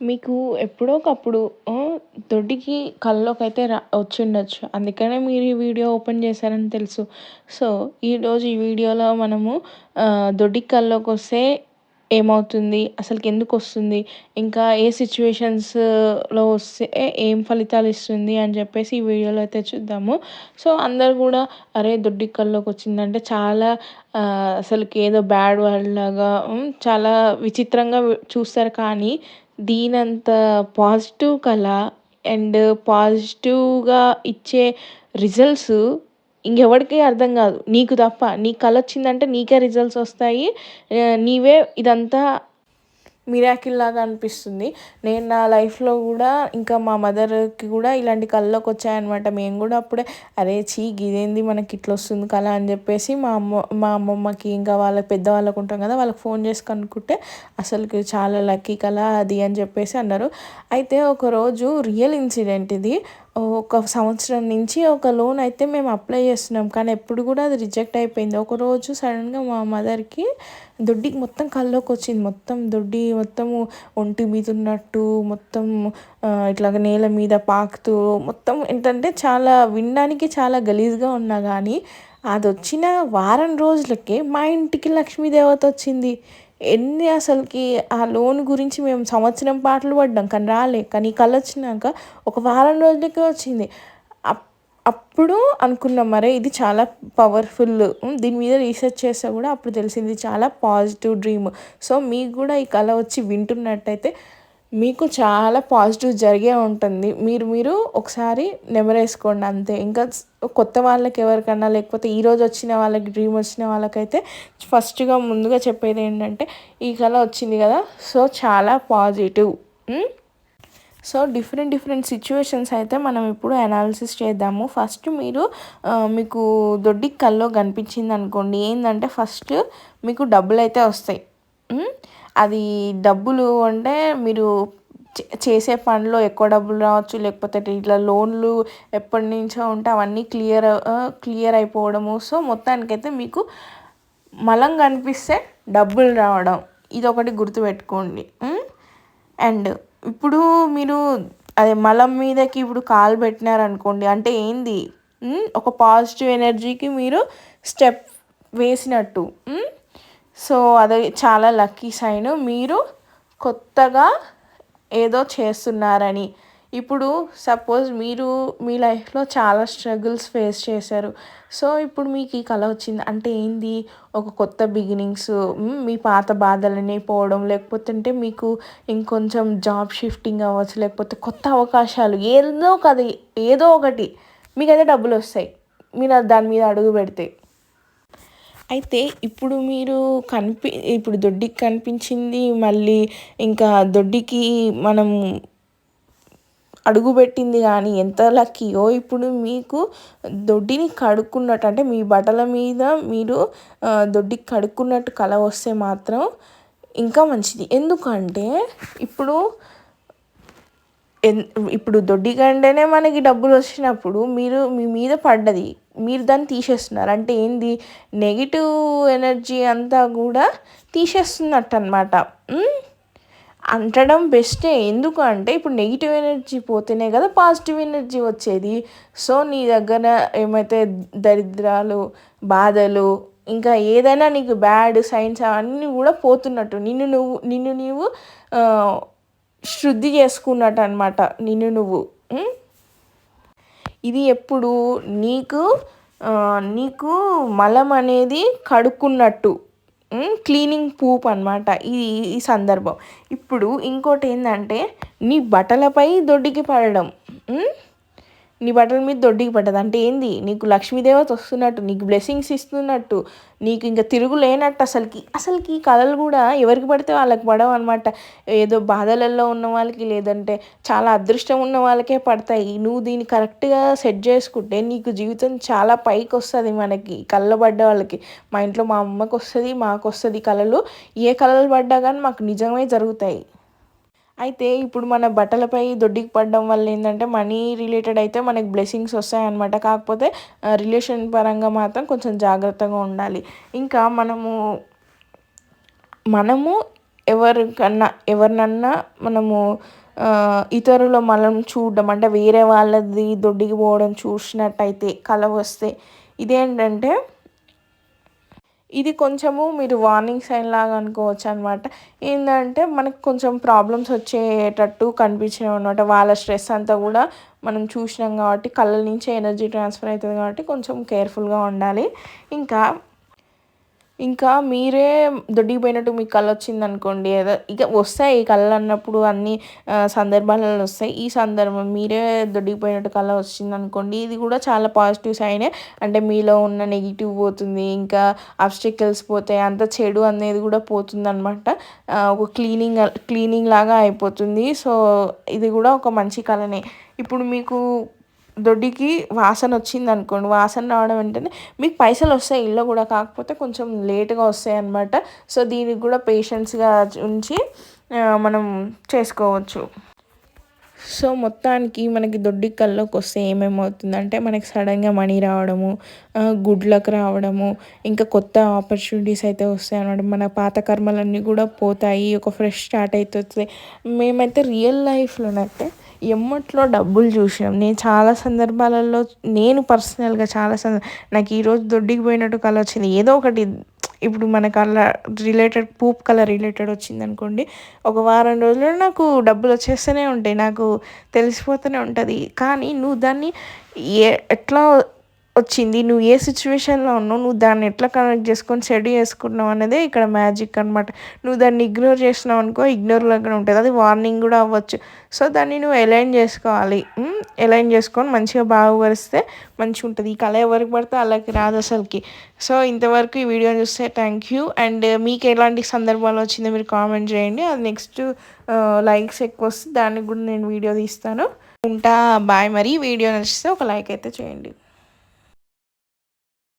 మీకు ఎప్పుడో ఒకప్పుడు దొడ్డికి అయితే రా వచ్చిండొచ్చు. అందుకనే మీరు ఈ వీడియో ఓపెన్ చేశారని తెలుసు. సో ఈరోజు ఈ వీడియోలో మనము దొడ్డికి కల్లోకి వస్తే ఏమవుతుంది అసలుకి ఎందుకు వస్తుంది ఇంకా ఏ సిచ్యువేషన్స్లో వస్తే ఏం ఫలితాలు ఇస్తుంది అని చెప్పేసి ఈ వీడియోలో అయితే చూద్దాము. సో అందరు కూడా అరే దొడ్డి కల్లోకి వచ్చిందంటే చాలా అసలుకి ఏదో బ్యాడ్ వర్డ్ లాగా చాలా విచిత్రంగా చూస్తారు. కానీ దీనంత పాజిటివ్ కళ అండ్ పాజిటివ్గా ఇచ్చే రిజల్ట్స్ ఇంకెవరికి అర్థం కాదు. నీకు తప్ప నీకు కళ వచ్చిందంటే నీకే రిజల్ట్స్ వస్తాయి. నీవే ఇదంతా మిరాకిల్ లాగా అనిపిస్తుంది. నేను నా లైఫ్లో కూడా ఇంకా మా మదర్కి కూడా ఇలాంటి కళ్ళలోకి వచ్చాయన్నమాట. మేము కూడా అప్పుడే అరే చీ గిదేంది మనకి ఇట్లా వస్తుంది కళ అని చెప్పేసి మా అమ్మ మా అమ్మమ్మకి ఇంకా వాళ్ళ పెద్దవాళ్ళకు ఉంటాం కదా వాళ్ళకి ఫోన్ చేసి కనుక్కుంటే అసలుకి చాలా లక్కీ కళ అది అని చెప్పేసి అన్నారు. అయితే ఒకరోజు రియల్ ఇన్సిడెంట్ ఇది. ఒక సంవత్సరం నుంచి ఒక లోన్ అయితే మేము అప్లై చేస్తున్నాం. కానీ ఎప్పుడు కూడా అది రిజెక్ట్ అయిపోయింది. ఒకరోజు సడన్గా మా మదర్కి దొడ్డికి మొత్తం కల్లోకి వచ్చింది. మొత్తం దొడ్డి మొత్తము ఒంటి మీద ఉన్నట్టు మొత్తం ఇట్లాగ నేల మీద పాకుతూ మొత్తం ఏంటంటే చాలా వినడానికి చాలా గలీజ్గా ఉన్నా కానీ అది వచ్చిన వారం రోజులకే మా ఇంటికి లక్ష్మీదేవత వచ్చింది. ఎన్ని అసలుకి ఆ లోన్ గురించి మేము సంవత్సరం పాటలు పడ్డాం కానీ రాలే. కానీ కళ వచ్చినాక ఒక వారం రోజులకే వచ్చింది. అప్పుడు అనుకున్నాం మరే ఇది చాలా పవర్ఫుల్ దీని మీద రీసెర్చ్ చేస్తే కూడా అప్పుడు తెలిసింది చాలా పాజిటివ్ డ్రీమ్ సో మీకు కూడా ఈ కళ వచ్చి వింటున్నట్టయితే మీకు చాలా పాజిటివ్ జరిగే ఉంటుంది. మీరు మీరు ఒకసారి నెమరేసుకోండి అంతే. ఇంకా కొత్త వాళ్ళకి ఎవరికన్నా లేకపోతే ఈరోజు వచ్చిన వాళ్ళకి డ్రీమ్ వచ్చిన వాళ్ళకైతే ఫస్ట్గా ముందుగా చెప్పేది ఏంటంటే ఈ కళ వచ్చింది కదా. సో చాలా positive. So different different situations అయితే మనం ఇప్పుడు అనాలిసిస్ చేద్దాము. ఫస్ట్ మీరు మీకు దొడ్డి కల్లో కనిపించింది అనుకోండి ఏంటంటే ఫస్ట్ మీకు డబ్బులు అయితే వస్తాయి అది డబ్బులు అంటే మీరు చేసే పనిలో ఎక్కువ డబ్బులు రావచ్చు లేకపోతే ఇట్లా లోన్లు ఎప్పటి నుంచో ఉంటే అవన్నీ క్లియర్ క్లియర్ అయిపోవడము. సో మొత్తానికైతే మీకు మలం కనిపిస్తే డబ్బులు రావడం ఇది ఒకటి గుర్తుపెట్టుకోండి అండ్ ఇప్పుడు మీరు అదే మలం మీదకి ఇప్పుడు కాలు పెట్టినారనుకోండి అంటే ఏంది? ఒక పాజిటివ్ ఎనర్జీకి మీరు స్టెప్ వేసినట్టు. సో అది చాలా లక్కీ సైన్. మీరు కొత్తగా ఏదో చేస్తున్నారని. ఇప్పుడు సపోజ్ మీరు మీ లైఫ్లో చాలా స్ట్రగుల్స్ ఫేస్ చేశారు. సో ఇప్పుడు మీకు ఈ కళ వచ్చింది. అంటే ఏంది? ఒక కొత్త బిగినింగ్స్ మీ పాత బాధలని పోవడం లేకపోతుంటే మీకు ఇంకొంచెం జాబ్ షిఫ్టింగ్ అవ్వచ్చు లేకపోతే కొత్త అవకాశాలు ఏదో కదా ఏదో ఒకటి. మీకైతే డబ్బులు వస్తాయి. మీరు దాని మీద అడుగు పెడితే. అయితే ఇప్పుడు మీరు కనిపి ఇప్పుడు దొడ్డికి కనిపించింది మళ్ళీ ఇంకా దొడ్డికి మనం అడుగుపెట్టింది కానీ ఎంత లక్కీయో ఇప్పుడు మీకు దొడ్డిని కడుక్కున్నట్టు అంటే మీ బట్టల మీద మీరు దొడ్డికి కడుక్కున్నట్టు కళ వస్తే మాత్రం ఇంకా మంచిది. ఎందుకంటే ఇప్పుడు ఎన్ ఇప్పుడు దొడ్డికంటేనే మనకి డబ్బులు వచ్చినప్పుడు మీరు మీ మీద పడ్డది మీరు దాన్ని తీసేస్తున్నారు. అంటే ఏంది? నెగిటివ్ ఎనర్జీ అంతా కూడా తీసేస్తున్నట్టు అనమాట అంటడం బెస్టే. ఎందుకు అంటే ఇప్పుడు నెగిటివ్ ఎనర్జీ పోతేనే కదా పాజిటివ్ ఎనర్జీ వచ్చేది. సో నీ దగ్గర ఏమైతే దరిద్రాలు బాధలు ఇంకా ఏదైనా నీకు బ్యాడ్ సైన్స్ అవన్నీ కూడా పోతున్నట్టు. నిన్ను నువ్వు నిన్ను నీవు శుద్ధి చేసుకున్నట్టు అనమాట నిన్ను నువ్వు. ఇది ఎప్పుడు నీకు నీకు మలం అనేది కడుక్కున్నట్టు. క్లీనింగ్ పూప్ అనమాట ఈ ఈ సందర్భం. ఇప్పుడు ఇంకోటి ఏంటంటే నీ బట్టలపై దొడ్డికి పడడం. నీ బట్టల మీద దొడ్డికి పడ్డది. అంటే ఏంది? నీకు లక్ష్మీదేవత వస్తున్నట్టు నీకు బ్లెస్సింగ్స్ ఇస్తున్నట్టు నీకు ఇంకా తిరుగు లేనట్టు అసలుకి అసలుకి కళలు కూడా ఎవరికి పడితే వాళ్ళకి పడవు అనమాట ఏదో బాధలలో ఉన్న వాళ్ళకి లేదంటే చాలా అదృష్టం ఉన్న వాళ్ళకే పడతాయి. నువ్వు దీన్ని కరెక్ట్గా సెట్ చేసుకుంటే నీకు జీవితం చాలా పైకి వస్తుంది మనకి కళ్ళ పడ్డ వాళ్ళకి. మా ఇంట్లో మా అమ్మకు వస్తుంది మాకు వస్తుంది కళలు. ఏ కళలు పడ్డా కానీ మాకు నిజమే జరుగుతాయి. అయితే ఇప్పుడు మన బట్టలపై దొడ్డికి పడడం వల్ల ఏంటంటే మనీ రిలేటెడ్ అయితే మనకి బ్లెస్సింగ్స్ వస్తాయన్నమాట. కాకపోతే రిలేషన్ పరంగా మాత్రం కొంచెం జాగ్రత్తగా ఉండాలి. ఇంకా మనము మనము ఎవరికన్నా ఎవరినన్నా మనము ఇతరుల మనం చూడడం అంటే వేరే వాళ్ళది దొడ్డికి పోవడం చూసినట్టయితే కల వస్తే ఇదేంటంటే ఇది కొంచెము మీరు వార్నింగ్ సైన్ లాగా అనుకోవచ్చు అనమాట ఏంటంటే మనకు కొంచెం ప్రాబ్లమ్స్ వచ్చేటట్టు కనిపించినాయి అనమాట వాళ్ళ స్ట్రెస్ అంతా కూడా మనం చూసినాం కాబట్టి కళ్ళ నుంచి ఎనర్జీ ట్రాన్స్ఫర్ అవుతుంది కాబట్టి కొంచెం కేర్ఫుల్గా ఉండాలి. ఇంకా ఇంకా మీరే దొడ్డికిపోయినట్టు మీకు కళ వచ్చింది అనుకోండి ఏదో ఇక వస్తాయి కళలు అన్నప్పుడు అన్ని సందర్భాలలో వస్తాయి. ఈ సందర్భం మీరే దొడ్డికిపోయినట్టు కళ వచ్చింది అనుకోండి ఇది కూడా చాలా పాజిటివ్ సైనే అంటే మీలో ఉన్న నెగిటివ్ పోతుంది. ఇంకా అబ్స్టికల్స్ పోతాయి. అంత చెడు అనేది కూడా పోతుంది అనమాట ఒక క్లీనింగ్ క్లీనింగ్ లాగా అయిపోతుంది. సో ఇది కూడా ఒక మంచి కళనే. ఇప్పుడు మీకు దొడ్డికి వాసన వచ్చింది అనుకోండి వాసన రావడం వెంటనే మీకు పైసలు వస్తాయి ఇల్లు కూడా కాకపోతే కొంచెం లేట్గా వస్తాయి అనమాట సో దీనికి కూడా పేషెన్స్గా ఉంచి మనం చేసుకోవచ్చు. సో మొత్తానికి మనకి దొడ్డి కల్లోకి వస్తే ఏమేమవుతుందంటే మనకి సడన్గా మనీ రావడము గుడ్ లక్ రావడము ఇంకా కొత్త ఆపర్చునిటీస్ అయితే వస్తాయి అనమాట మన పాత కర్మలన్నీ కూడా పోతాయి ఒక ఫ్రెష్ స్టార్ట్ అవుతుంది మేమైతే రియల్ లైఫ్లోనైతే ఎమ్మట్లో డబ్బులు చూసినాం. నేను చాలా సందర్భాలలో నేను పర్సనల్గా చాలా సంద నాకు ఈరోజు దొడ్డికి పోయినట్టు కళ వచ్చింది ఏదో ఒకటి ఇప్పుడు మనకు అలా రిలేటెడ్ పూప్ కలర్ రిలేటెడ్ వచ్చింది అనుకోండి ఒక వారం రోజుల్లో నాకు డబ్బులు వచ్చేస్తూనే ఉంటాయి నాకు తెలిసిపోతూనే ఉంటుంది. కానీ నువ్వు దాన్ని ఏ ఎట్లా వచ్చింది. నువ్వు ఏ సిచ్యువేషన్లో ఉన్నావు నువ్వు దాన్ని ఎట్లా కనెక్ట్ చేసుకొని సెట్ చేసుకున్నావు అనేది ఇక్కడ మ్యాజిక్ అనమాట నువ్వు దాన్ని ఇగ్నోర్ చేసినావు అనుకో ఇగ్నోర్ లాగా ఉంటుంది. అది వార్నింగ్ కూడా అవ్వచ్చు. సో దాన్ని నువ్వు అలైన్ చేసుకోవాలి. అలైన్ చేసుకొని మంచిగా బాగుపరిస్తే మంచిగా ఉంటుంది. ఈ కళ ఎవరికి పడితే అలాగే రాదు అసలుకి. సో ఇంతవరకు ఈ వీడియో చూస్తే థ్యాంక్ యూ అండ్ మీకు ఎలాంటి సందర్భాలు వచ్చిందో మీరు కామెంట్ చేయండి. అది నెక్స్ట్ లైక్స్ ఎక్కువ వస్తే దానికి కూడా నేను వీడియో తీస్తాను. ఉంటా బాయ్ మరి. వీడియో నచ్చితే ఒక లైక్ అయితే చేయండి.